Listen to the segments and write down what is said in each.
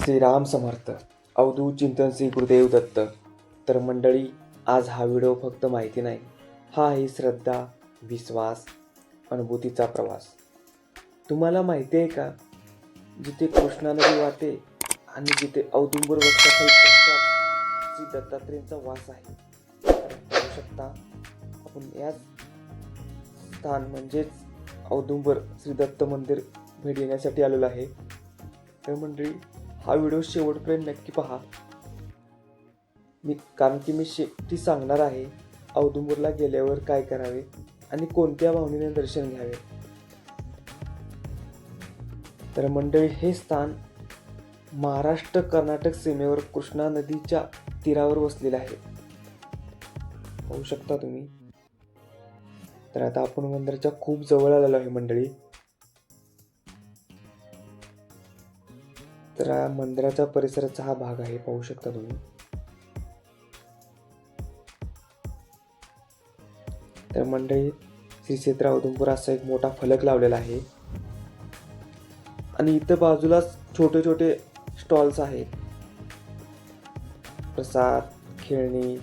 श्रीराम समर्थ अवधू चिंतन श्री गुरुदेव दत्त. तर मंडळी आज हा व्हिडिओ फक्त माहिती नाही हा आहे श्रद्धा विश्वास अनुभूतीचा प्रवास. तुम्हाला माहिती आहे का जिथे कृष्णा नदी वाहते आणि जिथे औदुंबर वृक्षाखाली श्री दत्तात्रेयांचा वास आहे. पाहू शकता आपण याच स्थान म्हणजेच औदुंबर श्री दत्त मंदिर भेट देण्यासाठी आलेलो आहे. तर मंडळी हा व्हिडिओ शेवटपर्यंत नक्की पहा. मी कारण की मी शेवटी सांगणार आहे औदुंबूरला गेल्यावर काय करावे आणि कोणत्या भावनेने दर्शन घ्यावे. तर मंडळी हे स्थान महाराष्ट्र कर्नाटक सीमेवर कृष्णा नदीच्या तीरावर वसलेले आहे. पाहू शकता तुम्ही? तर आता आपण मंदिराच्या खूप जवळ आलेलो आहे मंडळी. तर हा मंदिराचा परिसराचा हा भाग आहे पाहू शकता तुम्ही. तर मंडळी श्री क्षेत्र औदुंबर असा एक मोठा फलक लावलेला आहे. आणि इथं बाजूलाच छोटे छोटे स्टॉल्स आहेत. प्रसाद खेळणी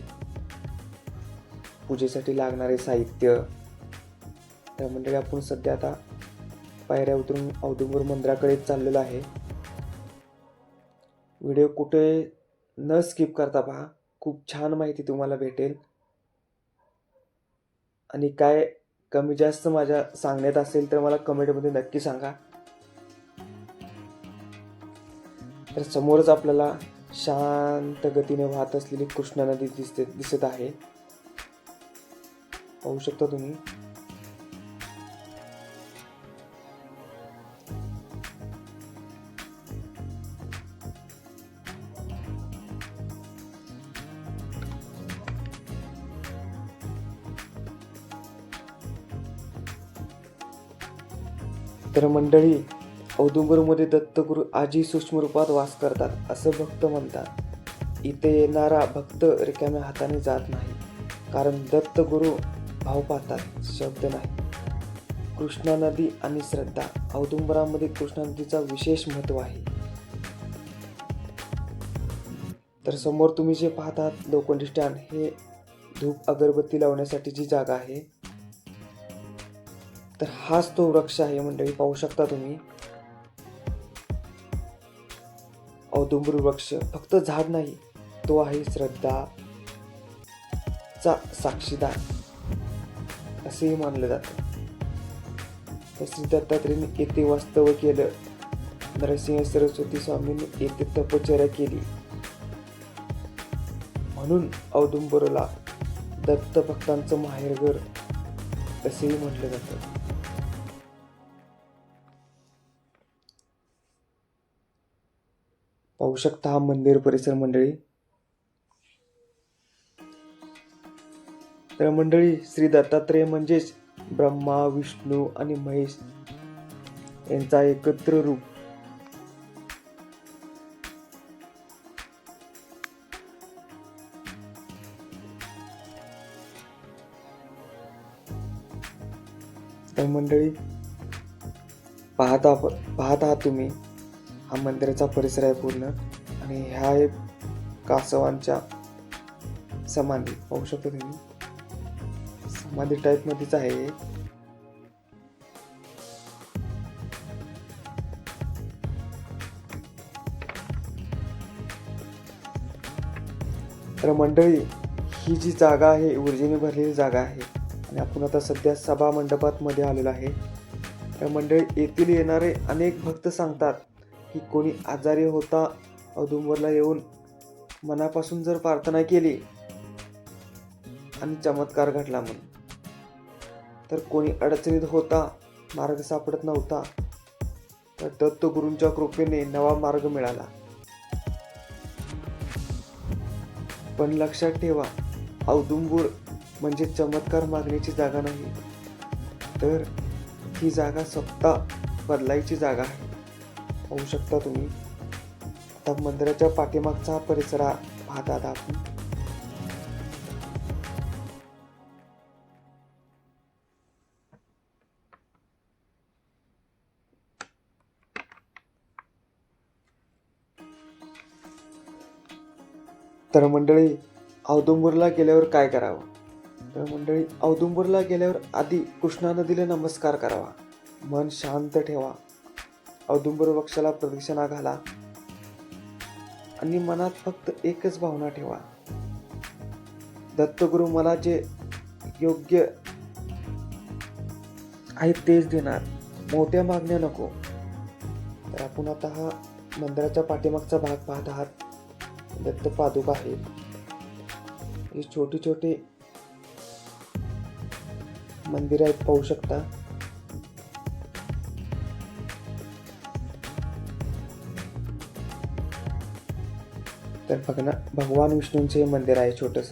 पूजेसाठी लागणारे साहित्य. त्या मंडळी आपण सध्या आता पायऱ्या उतरून औदुंबर मंदिराकडे चाललेलो आहे. व्हिडिओ कुठे न स्किप करता पहा. खूप छान माहिती तुम्हाला भेटेल. आणि काय कमी जास्त माझ्या सांगण्यात असेल तर मला कमेंटमध्ये नक्की सांगा. तर समोरच आपल्याला शांत गतीने वाहत असलेली कृष्णा नदी दिसते दिसत आहे. पाहू शकता तुम्ही? तर मंडळी औदुंबरमध्ये दत्तगुरु आजी सूक्ष्म रूपात वास करतात असं भक्त म्हणतात. इथे येणारा भक्त रिकाम्या हाताने जात नाही कारण दत्तगुरु भाव पाहतात शब्द नाही. कृष्णा नदी आणि श्रद्धा औदुंबरामध्ये कृष्णा नदीचा विशेष महत्त्व आहे. तर समोर तुम्ही जे पाहतात लोखंडी स्टँड हे धूप अगरबत्ती लावण्यासाठी जी जागा आहे तर हाच तो वृक्ष आहे मंडळी पाहू शकता तुम्ही. औदुंबर वृक्ष फक्त झाड नाही तो आहे श्रद्धा चा साक्षीदार. असेही मानलं जातं. तर श्री दत्तात्रेने येथे वास्तव केलं. नरसिंह सरस्वती स्वामींनी येथे तपश्चर्या केली. म्हणून औदुंबरला दत्त भक्तांचं माहेरघर असेही म्हटलं जातं. पाहू शकता हा मंदिर परिसर मंडळी. तर मंडळी श्री दत्तात्रय म्हणजेच ब्रह्मा विष्णू आणि महेश यांचा एकत्र रूप. तर मंडळी पाहता पाहत आहात तुम्ही. हा मंदिराचा परिसर आहे पूर्ण. आणि ह्या आहे कासवांच्या समाधी पाहू शकता तुम्ही? समाधी टाईप मध्येच आहे हे. तर मंडळी ही जी जागा आहे ऊर्जेने भरलेली जागा आहे. आणि आपण आता सध्या सभा मंडपात मध्ये आलेलो आहे. तर मंडळी येथील येणारे अनेक भक्त सांगतात की कोणी आजारी होता औदुंबरला येऊन मनापासून जर प्रार्थना केली आणि चमत्कार घडला म्हणून. तर कोणी अडचणीत होता मार्ग सापडत नव्हता तर दत्तगुरूंच्या कृपेने नवा मार्ग मिळाला. पण लक्षात ठेवा औदुंबूर म्हणजे चमत्कार मागण्याची जागा नाही. तर ही जागा स्वतः बदलायची जागा आहे. पाहू शकता तुम्ही. आता मंदिराच्या पाठीमागचा हा परिसर पाहता आता आपण. तर मंडळी औदुंबूरला गेल्यावर काय करावं? तर मंडळी औदुंबूरला गेल्यावर आधी कृष्णा नदीला नमस्कार करावा. मन शांत ठेवा. औदुंबर वृक्षाला प्रदक्षिणा घाला. आणि मनात फक्त एकच भावना ठेवा. दत्तगुरु मला जे योग्य आहे तेच देणार. मोठ्या मागण्या नको. तर आपण आता हा मंदिराच्या पाठीमागचा भाग पाहत आहात. दत्त पादुका आहेत. हे छोटे छोटे मंदिर आहेत पाहू शकता. तर भगना भगवान विष्णूंचे हे मंदिर आहे छोटस.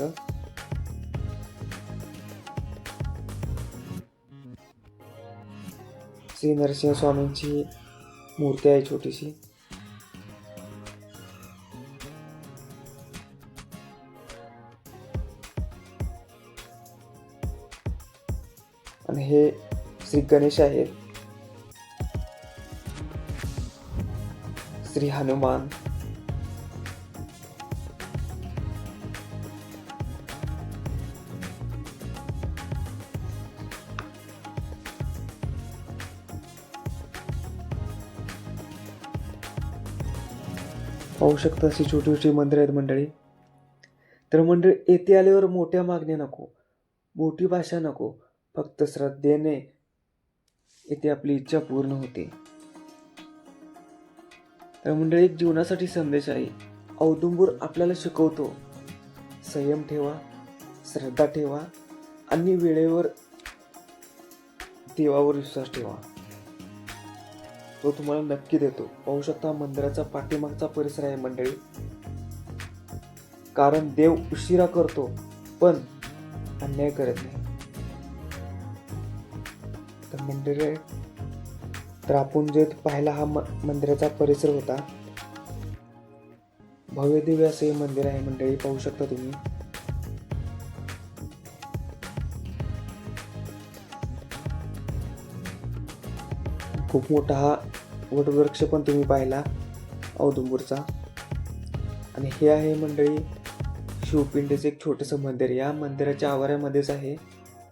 श्री नरसिंह स्वामींची मूर्ती आहे छोटीशी. आणि हे श्री गणेश आहेत. श्री हनुमान. पाहू शकता अशी छोटी छोटी मंदिरं आहेत मंडळी. तर मंडळी येथे आल्यावर मोठ्या मागण्या नको मोठी भाषा नको फक्त श्रद्धेने येथे आपली इच्छा पूर्ण होते. तर मंडळी एक जीवनासाठी संदेश आहे. औदुंबूर आपल्याला शिकवतो संयम ठेवा श्रद्धा ठेवा आणि वेळेवर देवावर विश्वास ठेवा. तो तुम्हाला नक्की देतो. पाहू शकता मंदिराचा पाठीमागचा परिसर आहे मंडळी. कारण देव उशिरा करतो पण अन्याय करत नाही. तर मंदिर तर आपण जे पाहिला हा म- मंदिराचा परिसर होता. भव्य दिव्य असे हे मंदिर आहे मंडळी पाहू शकता तुम्ही. खूप मोठा हा वटवृक्ष पण तुम्ही पाहिला औदुंबूरचा. आणि हे आहे मंडळी शिवपिंडीचं एक छोटंसं मंदिर. या मंदिराच्या आवारामध्येच आहे.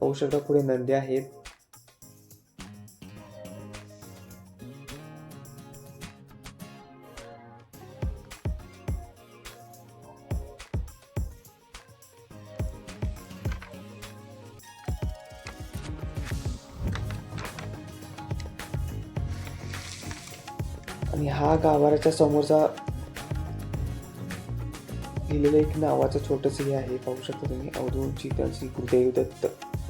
पाहू शकता पुढे नंदी आहेत. आणि हा गाभाराच्या समोरचा लिहिलेलं एक नावाचं छोटस हे आहे पाहू शकता तुम्ही. अवधून चितन श्री गुरुदेव दत्त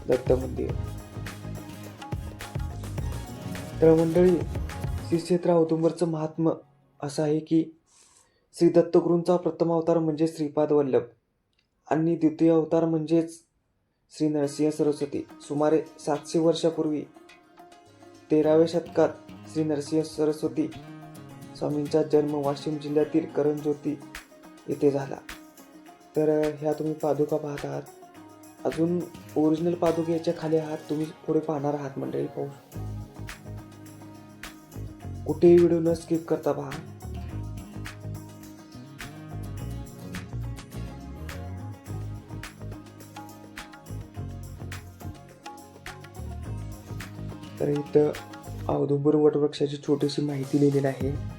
दत्त मंदिर. तर मंडळी श्री क्षेत्र औदुंबरचं महात्म असं आहे की श्री दत्तगुरूंचा प्रथम अवतार म्हणजे श्रीपाद वल्लभ आणि द्वितीय अवतार म्हणजेच श्री नरसिंह सरस्वती. सुमारे सातशे वर्षापूर्वी तेराव्या शतकात श्री नरसिंह सरस्वती स्वामींचा जन्म वाशिम जिल्ह्यातील करंज्योती येथे झाला. तर ह्या तुम्ही पादुका पाहत आहात. अजून ओरिजिनल पादुकेच्या खाली आहात. तुम्ही पुढे पाहणार आहात मंडळी पाहू कुठेही व्हिडिओ न स्किप करता पहा. तर इथं औदुंबर वटवृक्षाची छोटीशी माहिती लिहिलेली आहे.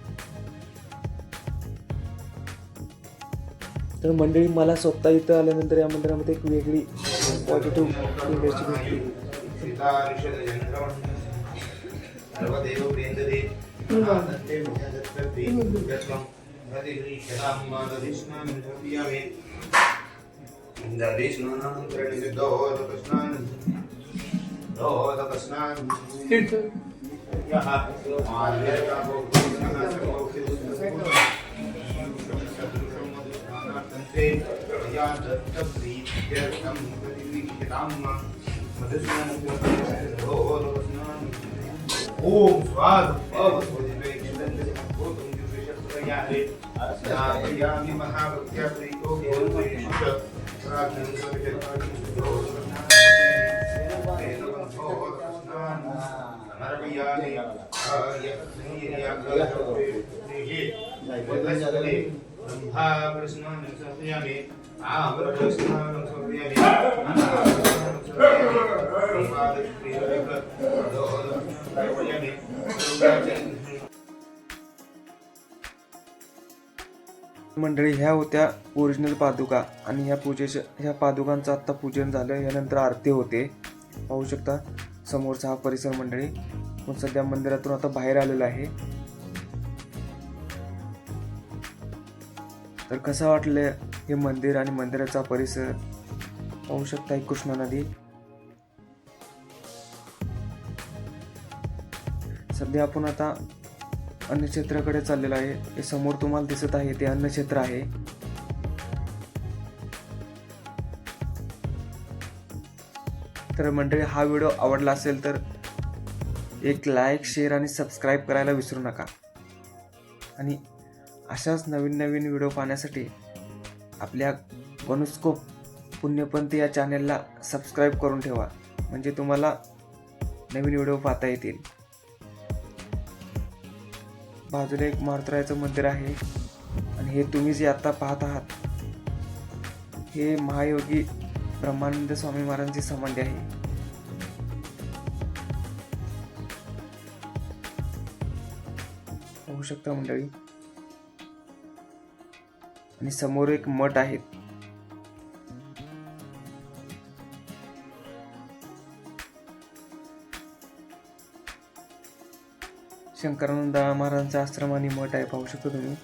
तर मंडळी मला स्वतः इथं आल्यानंतर या मंदिरामध्ये एक वेगळी पॉझिटिव्ह एनर्जी भेटली ओम स्वाद महाभक्त्या ब्रह्मा कृष्णानं मंडळी ह्या होत्या ओरिजिनल पादुका आणि ह्या पूजेच्या ह्या पादुकांचं आत्ता पूजन झालं. यानंतर आरती होते. पाहू शकता समोरचा हा परिसर मंडळी. पण सध्या मंदिरातून आता बाहेर आलेला आहे. तर कसं वाटलं हे मंदिर आणि मंदिराचा परिसर? पाहू शकता कृष्णा नदी. सध्या आपण आता अन्नक्षेत्राकडे चाललेलो आहे. हे समोर तुम्हाला दिसत आहे ते अन्नक्षेत्र आहे. तर मंडळी हा व्हिडिओ आवडला असेल तर एक लाईक शेअर आणि सबस्क्राईब करायला विसरू नका. आणि अशाच नवीन नवीन व्हिडिओ पाहण्यासाठी आपल्या गणुस्कोप पुण्यपंथी या चॅनेलला सबस्क्राईब करून ठेवा. म्हणजे तुम्हाला नवीन व्हिडिओ पाहता येतील. बाजूला एक मारुतरायाचं मंदिर आहे. आणि हे तुम्ही जे आता पाहत आहात. हे महायोगी ब्रह्मानंद स्वामी महाराजांची समाधी आहे. पाहू शकता मंडळी? आणि समोर एक मठ आहे. शंकरानंद महाराजांचा आश्रम आणि मठ आहे पाहू शकतो तुम्ही.